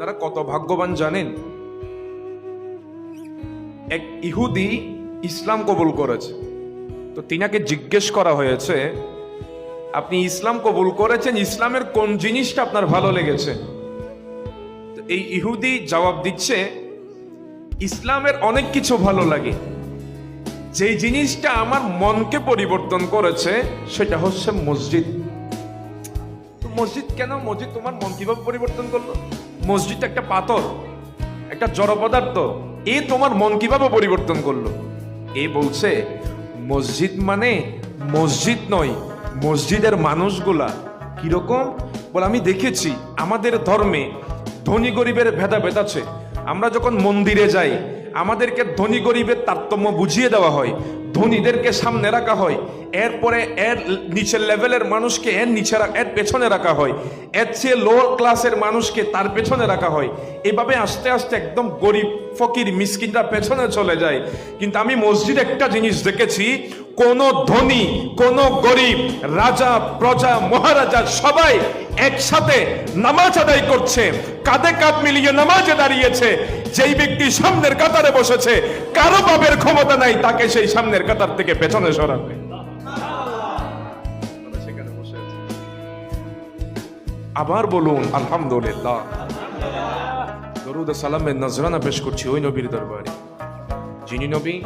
আপনারা কত ভাগ্যবান জানেন? এক ইহুদি ইসলাম কবুল করেছে। তো তিনাকে জিজ্ঞেস করা হয়েছে, আপনি ইসলাম কবুল করেছেন? ইসলামের কোন জিনিসটা আপনার ভালো লেগেছে? তো এই ইহুদি জবাব দিচ্ছে, ইসলামের অনেক কিছু ভালো লাগে। যেই জিনিসটা আমার মনকে পরিবর্তন করেছে, সেটা হচ্ছে মসজিদ। মসজিদ কেন? মসজিদ তোমার মন কীভাবে পরিবর্তন করল? মসজিদ একটা পাথর, একটা জড় পদার্থ। এ তোমার মন কীভাবে পরিবর্তন করল? এ বলছে, মসজিদ মানে মসজিদ নয়, মসজিদের মানুষগুলা। কীরকম? বলে আমি দেখেছি, আমাদের ধর্মে ধনী গরিবের ভেদাভেদ আছে। আমরা যখন মন্দিরে যাই, আমাদেরকে ধনী গরিবের তারতম্য বুঝিয়ে দেওয়া হয়। ধনীদেরকে সামনে রাখা হয়। এরপরে এর নিচের লেভেলের মানুষকে এর নিচে এর পেছনে রাখা হয়। এর চেয়ে লোয়ার ক্লাসের মানুষকে তার পেছনে রাখা হয়। এভাবে আস্তে আস্তে একদম গরিব, ফকির, মিসকিনরা পেছনে চলে যায়। কিন্তু আমি মসজিদ একটা জিনিস দেখেছি কোন ধনী, কোন গরিব, রাজা, প্রজা, মহারাজা সবাই একসাথে নামাজ আদায় করছে। কাঁধে কাঁধ মিলিয়ে নামাজে দাঁড়িয়েছে। যেই ব্যক্তি সামনের কাতারে বসেছে, কারও বাবের ক্ষমতা নাই, তাকে সেই সামনের কাতার থেকে পেছনে সরাবে। আবার বলুন, আলহামদুলিল্লাহ। দরুদ সালামের নজরানা পেশ করছি ওই নবীর দরবারে। যিনি নবী